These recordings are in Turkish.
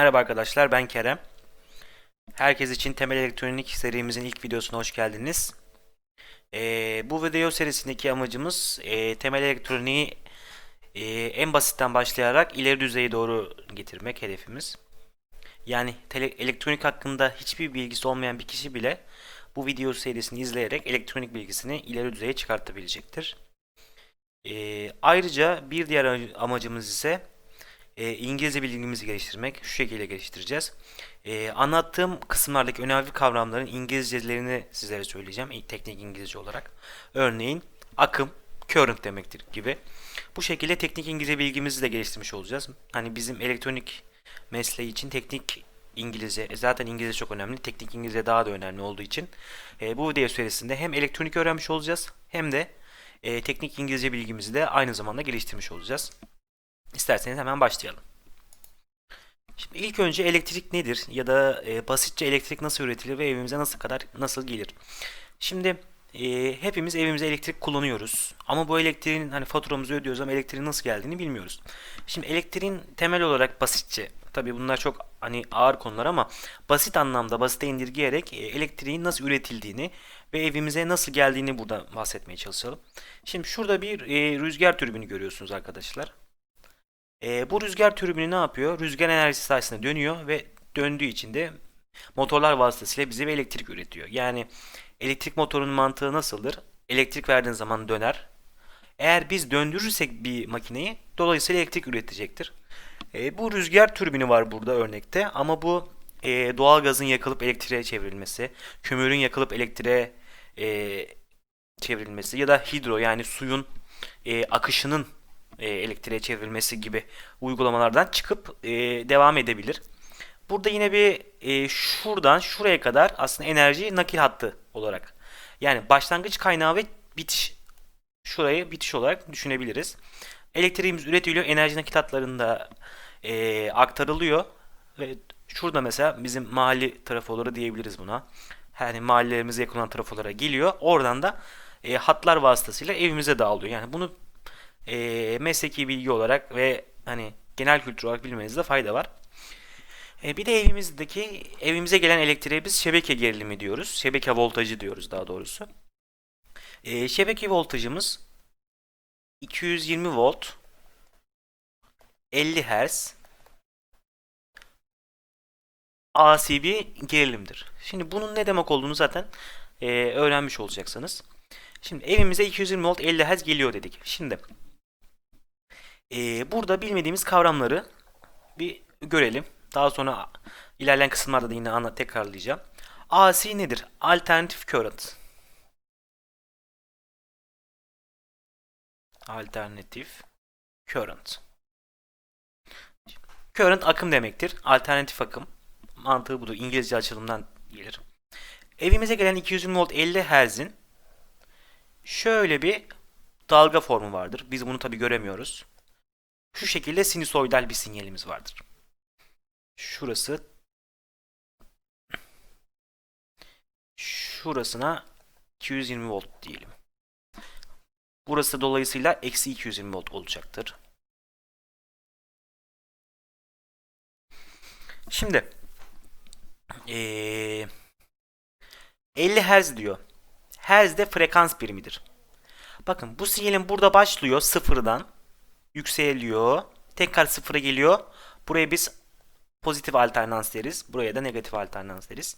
Merhaba arkadaşlar ben Kerem. Herkes için temel elektronik serimizin ilk videosuna hoş geldiniz. Ee, bu video serisindeki amacımız e, temel elektroniği e, en basitten başlayarak ileri düzeye doğru getirmek hedefimiz. Yani tele, elektronik hakkında hiçbir bilgisi olmayan bir kişi bile bu video serisini izleyerek elektronik bilgisini ileri düzeye çıkartabilecektir. Ee, ayrıca bir diğer amacımız ise e, İngilizce bilgimizi geliştirmek. Şu şekilde geliştireceğiz. E, anlattığım kısımlardaki önemli kavramların İngilizcelerini sizlere söyleyeceğim. Teknik İngilizce olarak. Örneğin akım, current demektir gibi. Bu şekilde teknik İngilizce bilgimizi de geliştirmiş olacağız. Hani bizim elektronik mesleği için teknik İngilizce, e, zaten İngilizce çok önemli. Teknik İngilizce daha da önemli olduğu için e, bu video süresinde hem elektronik öğrenmiş olacağız hem de e, teknik İngilizce bilgimizi de aynı zamanda geliştirmiş olacağız. İsterseniz hemen başlayalım. Şimdi ilk önce elektrik nedir ya da e, basitçe elektrik nasıl üretilir ve evimize nasıl kadar nasıl gelir? Şimdi e, hepimiz evimize elektrik kullanıyoruz ama bu elektriğin hani faturamızı ödüyoruz ama elektriğin nasıl geldiğini bilmiyoruz. Şimdi elektriğin temel olarak basitçe tabii bunlar çok hani ağır konular ama basit anlamda basite indirgeyerek e, elektriğin nasıl üretildiğini ve evimize nasıl geldiğini burada bahsetmeye çalışalım. Şimdi şurada bir e, rüzgar türbini görüyorsunuz arkadaşlar. E, bu rüzgar türbini ne yapıyor? Rüzgar enerjisi sayesinde dönüyor ve döndüğü için de motorlar vasıtasıyla bize bir elektrik üretiyor. Yani elektrik motorunun mantığı nasıldır? Elektrik verdiğin zaman döner. Eğer biz döndürürsek bir makineyi dolayısıyla elektrik üretecektir. E, bu rüzgar türbini var burada örnekte ama bu e, doğal gazın yakılıp elektriğe çevrilmesi, kömürün yakılıp elektriğe e, çevrilmesi ya da hidro yani suyun e, akışının e, elektriğe çevrilmesi gibi uygulamalardan çıkıp e, devam edebilir. Burada yine bir e, şuradan şuraya kadar aslında enerji nakil hattı olarak. Yani başlangıç kaynağı ve bitiş şurayı bitiş olarak düşünebiliriz. Elektriğimiz üretiliyor, enerji nakil hatlarında e, aktarılıyor ve şurada mesela bizim mahalle trafoları diyebiliriz buna. Yani mahallelerimize yakın olan trafolara geliyor. Oradan da e, hatlar vasıtasıyla evimize dağılıyor. Yani bunu e, mesleki bilgi olarak ve hani genel kültür olarak bilmenizde fayda var. E, bir de evimizdeki evimize gelen elektriğe biz şebeke gerilimi diyoruz. Şebeke voltajı diyoruz daha doğrusu. E, şebeke voltajımız 220 volt 50 Hz AC bir gerilimdir. Şimdi bunun ne demek olduğunu zaten e, öğrenmiş olacaksınız. Şimdi evimize 220 volt 50 Hz geliyor dedik. Şimdi e, burada bilmediğimiz kavramları bir görelim. Daha sonra ilerleyen kısımlarda da yine anla tekrarlayacağım. AC nedir? Alternative current. Alternative current. Current akım demektir. Alternatif akım. Mantığı budur. İngilizce açılımdan gelir. Evimize gelen 220 volt 50 Hz'in şöyle bir dalga formu vardır. Biz bunu tabi göremiyoruz. Şu şekilde sinüsoidal bir sinyalimiz vardır. Şurası şurasına 220 volt diyelim. Burası dolayısıyla eksi 220 volt olacaktır. Şimdi ee, 50 Hz diyor. Hz de frekans birimidir. Bakın bu sinyalin burada başlıyor sıfırdan yükseliyor. Tekrar sıfıra geliyor. Buraya biz pozitif alternans deriz. Buraya da negatif alternans deriz.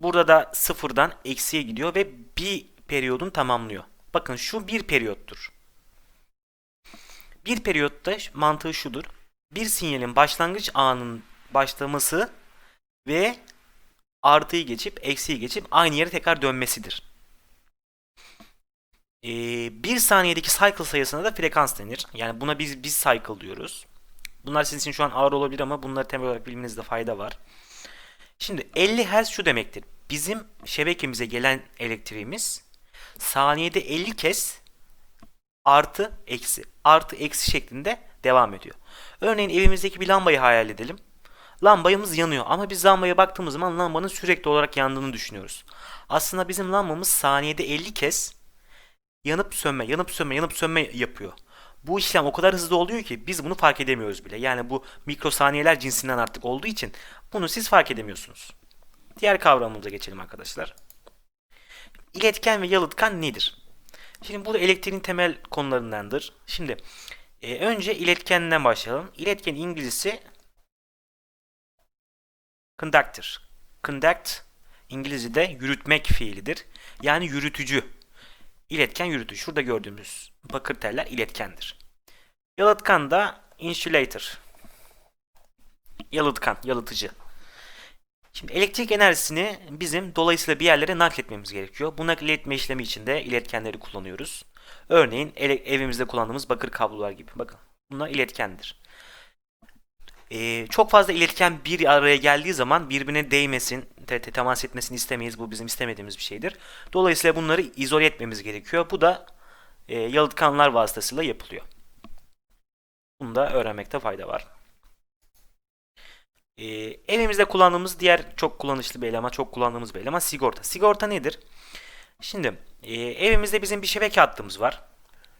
Burada da sıfırdan eksiye gidiyor ve bir periyodun tamamlıyor. Bakın şu bir periyottur. Bir periyotta mantığı şudur. Bir sinyalin başlangıç anının başlaması ve artıyı geçip eksiyi geçip aynı yere tekrar dönmesidir. Ee, bir saniyedeki cycle sayısına da frekans denir. Yani buna biz biz cycle diyoruz. Bunlar sizin için şu an ağır olabilir ama bunları temel olarak bilmenizde fayda var. Şimdi 50 Hz şu demektir. Bizim şebekemize gelen elektriğimiz saniyede 50 kez artı eksi artı eksi şeklinde devam ediyor. Örneğin evimizdeki bir lambayı hayal edelim. Lambayımız yanıyor ama biz lambaya baktığımız zaman lambanın sürekli olarak yandığını düşünüyoruz. Aslında bizim lambamız saniyede 50 kez yanıp sönme, yanıp sönme, yanıp sönme yapıyor. bu işlem o kadar hızlı oluyor ki biz bunu fark edemiyoruz bile. Yani bu mikrosaniyeler cinsinden artık olduğu için bunu siz fark edemiyorsunuz. Diğer kavramımıza geçelim arkadaşlar. İletken ve yalıtkan nedir? Şimdi burada elektriğin temel konularındandır. Şimdi e, önce iletkenden başlayalım. İletken İngilizcesi conductor. Conduct İngilizce'de yürütmek fiilidir. Yani yürütücü. İletken yürütücü. Şurada gördüğümüz bakır teller iletkendir. Yalıtkan da insulator. Yalıtkan, yalıtıcı. Şimdi elektrik enerjisini bizim dolayısıyla bir yerlere nakletmemiz gerekiyor. Bu nakletme işlemi için de iletkenleri kullanıyoruz. Örneğin evimizde kullandığımız bakır kablolar gibi. Bakın bunlar iletkendir. Ee, çok fazla iletken bir araya geldiği zaman birbirine değmesin, te- te- temas etmesini istemeyiz. Bu bizim istemediğimiz bir şeydir. Dolayısıyla bunları izole etmemiz gerekiyor. Bu da e, yalıtkanlar vasıtasıyla yapılıyor. Bunu da öğrenmekte fayda var. Ee, evimizde kullandığımız diğer çok kullanışlı bir eleman, çok kullandığımız bir eleman sigorta. Sigorta nedir? Şimdi e, evimizde bizim bir şebeke hattımız var.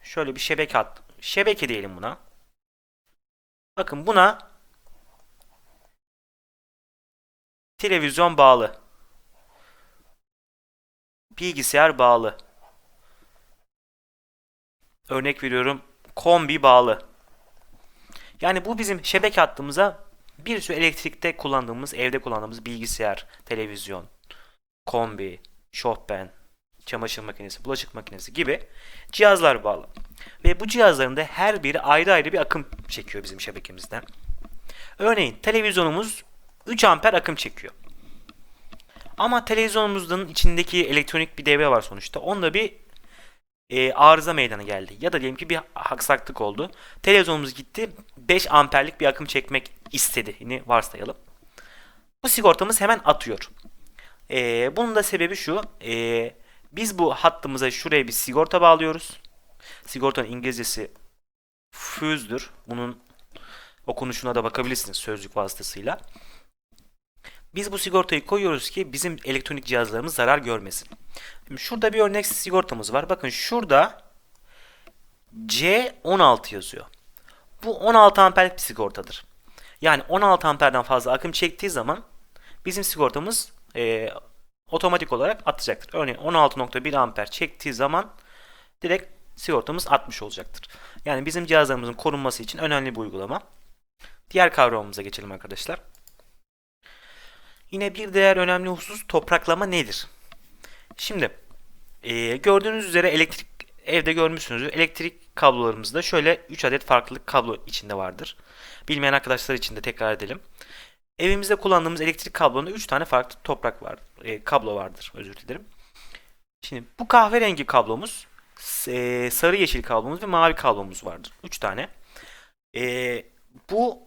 Şöyle bir şebeke hat, şebeke diyelim buna. Bakın buna televizyon bağlı. Bilgisayar bağlı. Örnek veriyorum kombi bağlı. Yani bu bizim şebeke hattımıza bir sürü elektrikte kullandığımız, evde kullandığımız bilgisayar, televizyon, kombi, şofben, çamaşır makinesi, bulaşık makinesi gibi cihazlar bağlı. Ve bu cihazların da her biri ayrı ayrı bir akım çekiyor bizim şebekemizden. Örneğin televizyonumuz 3 amper akım çekiyor. Ama televizyonumuzun içindeki elektronik bir devre var sonuçta. Onda bir e, arıza meydana geldi. Ya da diyelim ki bir aksaklık oldu. Televizyonumuz gitti 5 amperlik bir akım çekmek istediğini varsayalım. Bu sigortamız hemen atıyor. E, bunun da sebebi şu. E, biz bu hattımıza şuraya bir sigorta bağlıyoruz. Sigortanın İngilizcesi fuse'dur. Bunun okunuşuna da bakabilirsiniz sözlük vasıtasıyla. Biz bu sigortayı koyuyoruz ki bizim elektronik cihazlarımız zarar görmesin. Şurada bir örnek sigortamız var. Bakın şurada C16 yazıyor. Bu 16 amperlik bir sigortadır. Yani 16 amperden fazla akım çektiği zaman bizim sigortamız e, otomatik olarak atacaktır. Örneğin 16.1 amper çektiği zaman direkt sigortamız atmış olacaktır. Yani bizim cihazlarımızın korunması için önemli bir uygulama. Diğer kavramımıza geçelim arkadaşlar. Yine bir diğer önemli husus topraklama nedir? Şimdi e, gördüğünüz üzere elektrik evde görmüşsünüzdür. Elektrik kablolarımızda şöyle 3 adet farklı kablo içinde vardır. Bilmeyen arkadaşlar için de tekrar edelim. Evimizde kullandığımız elektrik kablonunda 3 tane farklı toprak var, e, kablo vardır. Özür dilerim. Şimdi bu kahverengi kablomuz, e, sarı yeşil kablomuz ve mavi kablomuz vardır. 3 tane. E, bu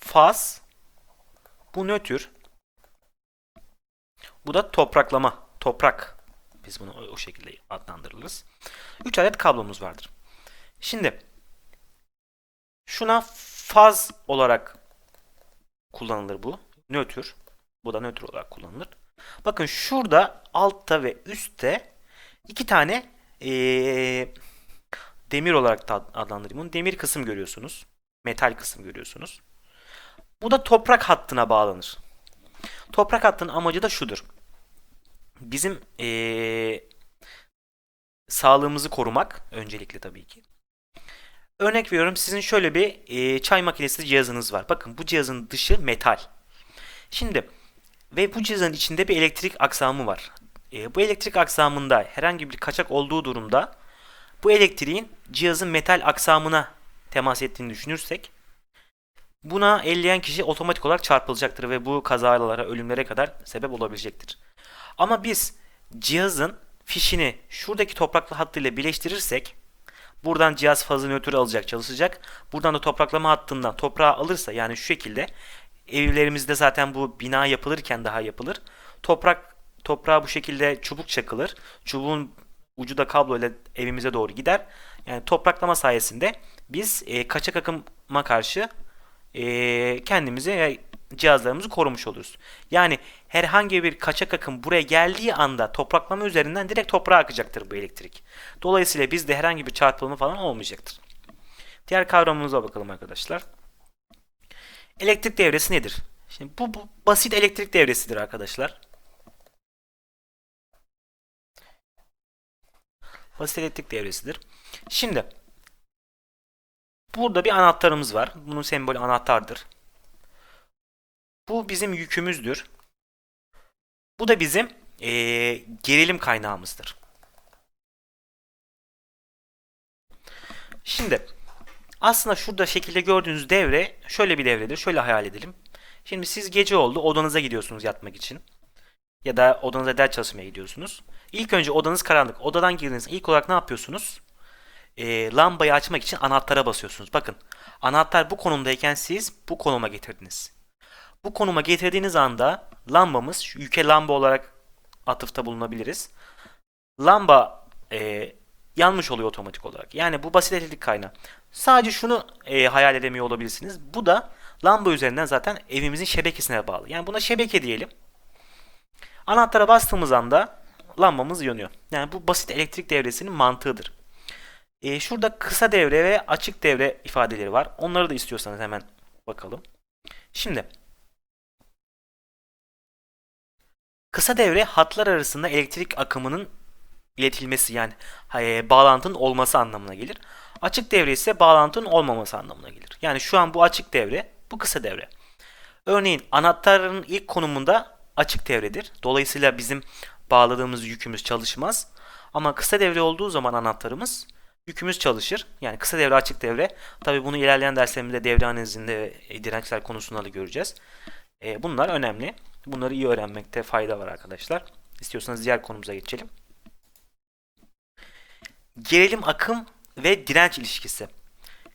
faz, bu nötr, bu da topraklama, toprak. Biz bunu o, şekilde adlandırırız. 3 adet kablomuz vardır. Şimdi şuna faz olarak kullanılır bu. Nötr. Bu da nötr olarak kullanılır. Bakın şurada altta ve üstte iki tane ee, demir olarak adlandırayım bunu. Demir kısım görüyorsunuz. Metal kısım görüyorsunuz. Bu da toprak hattına bağlanır. Toprak hattının amacı da şudur. Bizim ee, sağlığımızı korumak öncelikle tabii ki. Örnek veriyorum sizin şöyle bir e, çay makinesi cihazınız var. Bakın bu cihazın dışı metal. Şimdi ve bu cihazın içinde bir elektrik aksamı var. E, bu elektrik aksamında herhangi bir kaçak olduğu durumda bu elektriğin cihazın metal aksamına temas ettiğini düşünürsek buna elleyen kişi otomatik olarak çarpılacaktır ve bu kazalara, ölümlere kadar sebep olabilecektir. Ama biz cihazın fişini şuradaki topraklı hattıyla birleştirirsek buradan cihaz fazla nötr alacak, çalışacak. Buradan da topraklama hattından toprağı alırsa yani şu şekilde evlerimizde zaten bu bina yapılırken daha yapılır. Toprak toprağa bu şekilde çubuk çakılır. Çubuğun ucu da kablo ile evimize doğru gider. Yani topraklama sayesinde biz e, kaçak akıma karşı e, kendimizi cihazlarımızı korumuş oluruz. Yani herhangi bir kaçak akım buraya geldiği anda topraklama üzerinden direkt toprağa akacaktır bu elektrik. Dolayısıyla bizde herhangi bir çarpılma falan olmayacaktır. Diğer kavramımıza bakalım arkadaşlar. Elektrik devresi nedir? Şimdi bu, bu basit elektrik devresidir arkadaşlar. Basit elektrik devresidir. Şimdi burada bir anahtarımız var. Bunun sembolü anahtardır. Bu bizim yükümüzdür. Bu da bizim ee, gerilim kaynağımızdır. Şimdi aslında şurada şekilde gördüğünüz devre şöyle bir devredir. Şöyle hayal edelim. Şimdi siz gece oldu odanıza gidiyorsunuz yatmak için. Ya da odanıza ders çalışmaya gidiyorsunuz. İlk önce odanız karanlık. Odadan girdiğinizde ilk olarak ne yapıyorsunuz? Ee, lambayı açmak için anahtara basıyorsunuz. Bakın anahtar bu konumdayken siz bu konuma getirdiniz. Bu konuma getirdiğiniz anda lambamız yüke lamba olarak atıfta bulunabiliriz. Lamba e, yanmış oluyor otomatik olarak. Yani bu basit elektrik kaynağı. Sadece şunu e, hayal edemiyor olabilirsiniz. Bu da lamba üzerinden zaten evimizin şebekesine bağlı. Yani buna şebeke diyelim. Anahtara bastığımız anda lambamız yanıyor. Yani bu basit elektrik devresinin mantığıdır. E, şurada kısa devre ve açık devre ifadeleri var. Onları da istiyorsanız hemen bakalım. Şimdi kısa devre hatlar arasında elektrik akımının iletilmesi yani e, bağlantının olması anlamına gelir. Açık devre ise bağlantının olmaması anlamına gelir. Yani şu an bu açık devre, bu kısa devre. Örneğin anahtarın ilk konumunda açık devredir. Dolayısıyla bizim bağladığımız yükümüz çalışmaz. Ama kısa devre olduğu zaman anahtarımız yükümüz çalışır. Yani kısa devre açık devre. Tabi bunu ilerleyen derslerimizde devre analizinde ve dirençler konusunda da göreceğiz. E, bunlar önemli. Bunları iyi öğrenmekte fayda var arkadaşlar. İstiyorsanız diğer konumuza geçelim. Gerilim akım ve direnç ilişkisi.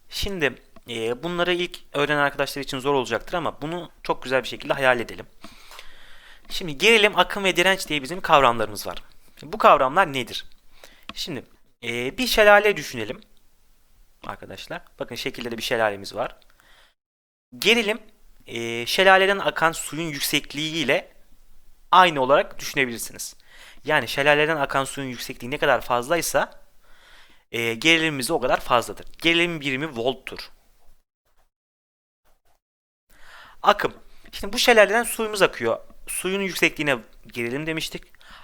Şimdi e, bunları ilk öğrenen arkadaşlar için zor olacaktır ama bunu çok güzel bir şekilde hayal edelim. Şimdi gerilim, akım ve direnç diye bizim kavramlarımız var. Bu kavramlar nedir? Şimdi e, bir şelale düşünelim arkadaşlar. Bakın şekilde de bir şelalemiz var. Gerilim e, şelaleden akan suyun yüksekliği ile aynı olarak düşünebilirsiniz. Yani şelaleden akan suyun yüksekliği ne kadar fazlaysa e, gerilimimiz de o kadar fazladır. Gerilim birimi volttur. Akım. Şimdi bu şelaleden suyumuz akıyor. Suyun yüksekliğine gerilim demiştik.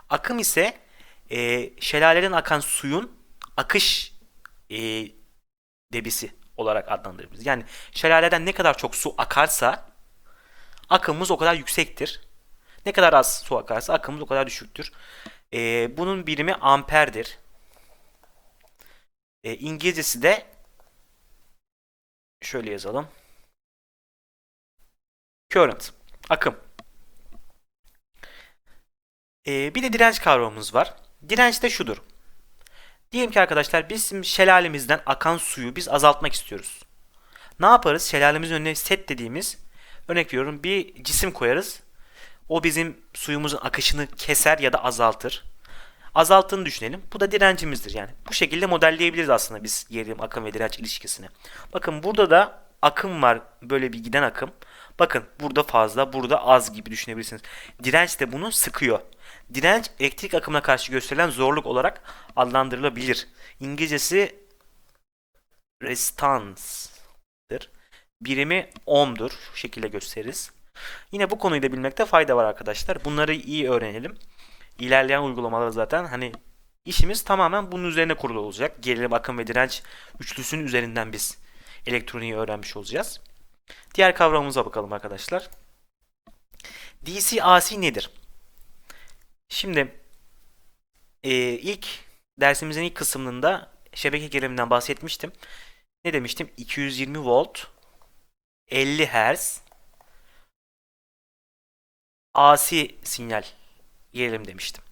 Akım ise e, şelaleden akan suyun akış e, debisi olarak adlandırırız. Yani şelaleden ne kadar çok su akarsa akımımız o kadar yüksektir. Ne kadar az su akarsa akımımız o kadar düşüktür. E, bunun birimi amperdir. E, İngilizcesi de şöyle yazalım. Current. Akım. E, bir de direnç kavramımız var. Direnç de şudur. Diyelim ki arkadaşlar bizim şelalemizden akan suyu biz azaltmak istiyoruz. Ne yaparız? Şelalemizin önüne set dediğimiz örnek veriyorum bir cisim koyarız. O bizim suyumuzun akışını keser ya da azaltır azalttığını düşünelim. Bu da direncimizdir yani. Bu şekilde modelleyebiliriz aslında biz gerilim, akım ve direnç ilişkisini. Bakın burada da akım var. Böyle bir giden akım. Bakın burada fazla, burada az gibi düşünebilirsiniz. Direnç de bunu sıkıyor. Direnç elektrik akımına karşı gösterilen zorluk olarak adlandırılabilir. İngilizcesi restance'dır. Birimi ohm'dur. Şu şekilde gösteririz. Yine bu konuyu da bilmekte fayda var arkadaşlar. Bunları iyi öğrenelim ilerleyen uygulamalar zaten hani işimiz tamamen bunun üzerine kurulu olacak. Gerilim, akım ve direnç üçlüsünün üzerinden biz elektroniği öğrenmiş olacağız. Diğer kavramımıza bakalım arkadaşlar. DC AC nedir? Şimdi e, ilk dersimizin ilk kısmında şebeke geriliminden bahsetmiştim. Ne demiştim? 220 volt 50 Hz AC sinyal gelelim demiştim.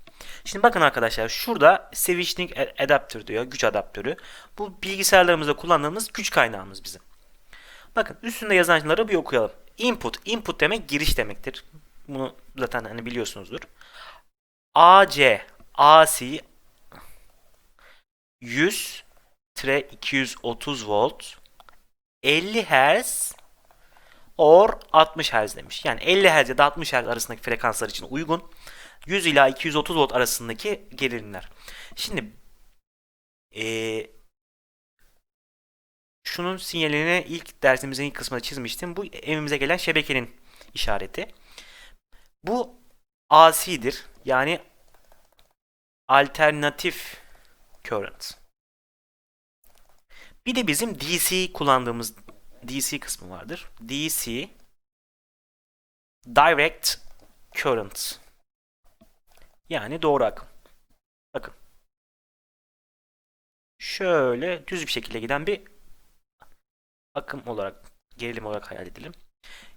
Şimdi bakın arkadaşlar şurada switching adapter diyor. Güç adaptörü. Bu bilgisayarlarımızda kullandığımız güç kaynağımız bizim. Bakın üstünde yazanları bir okuyalım. Input. Input demek giriş demektir. Bunu zaten hani biliyorsunuzdur. AC AC 100 230 volt 50 Hz or 60 Hz demiş. Yani 50 Hz ya da 60 Hz arasındaki frekanslar için uygun. 100 ila 230 volt arasındaki gerilimler. Şimdi eee şunun sinyalini ilk dersimizin ilk kısmında çizmiştim. Bu evimize gelen şebekenin işareti. Bu AC'dir. Yani alternatif current. Bir de bizim DC kullandığımız DC kısmı vardır. DC direct current. Yani doğru akım. Bakın. Şöyle düz bir şekilde giden bir akım olarak, gerilim olarak hayal edelim.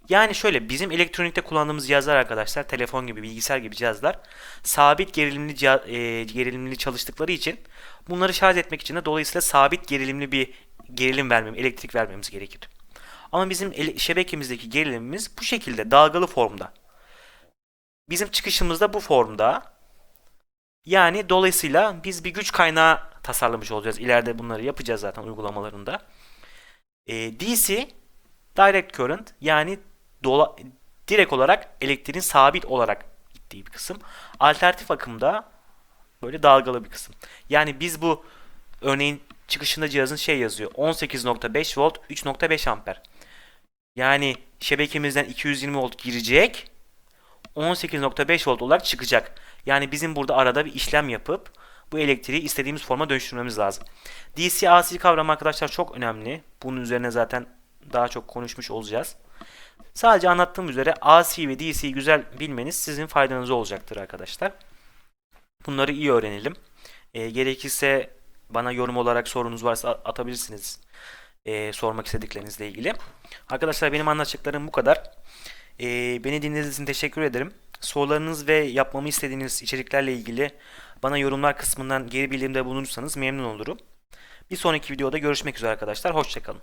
Yani şöyle bizim elektronikte kullandığımız cihazlar arkadaşlar, telefon gibi, bilgisayar gibi cihazlar sabit gerilimli ciha- e, gerilimli çalıştıkları için bunları şarj etmek için de dolayısıyla sabit gerilimli bir gerilim vermem, elektrik vermemiz gerekir. Ama bizim ele- şebekemizdeki gerilimimiz bu şekilde dalgalı formda. Bizim çıkışımız da bu formda. Yani dolayısıyla biz bir güç kaynağı tasarlamış olacağız. İleride bunları yapacağız zaten uygulamalarında. E, DC direct current yani dola, direkt olarak elektriğin sabit olarak gittiği bir kısım. Alternatif akımda böyle dalgalı bir kısım. Yani biz bu örneğin çıkışında cihazın şey yazıyor. 18.5 volt 3.5 amper. Yani şebekemizden 220 volt girecek. 18.5 volt olarak çıkacak. Yani bizim burada arada bir işlem yapıp bu elektriği istediğimiz forma dönüştürmemiz lazım. DC AC kavramı arkadaşlar çok önemli. Bunun üzerine zaten daha çok konuşmuş olacağız. Sadece anlattığım üzere AC ve DC'yi güzel bilmeniz sizin faydanıza olacaktır arkadaşlar. Bunları iyi öğrenelim. E, gerekirse bana yorum olarak sorunuz varsa atabilirsiniz. E, sormak istediklerinizle ilgili. Arkadaşlar benim anlatacaklarım bu kadar. E, beni dinlediğiniz için teşekkür ederim. Sorularınız ve yapmamı istediğiniz içeriklerle ilgili bana yorumlar kısmından geri bildirimde bulunursanız memnun olurum. Bir sonraki videoda görüşmek üzere arkadaşlar. Hoşçakalın.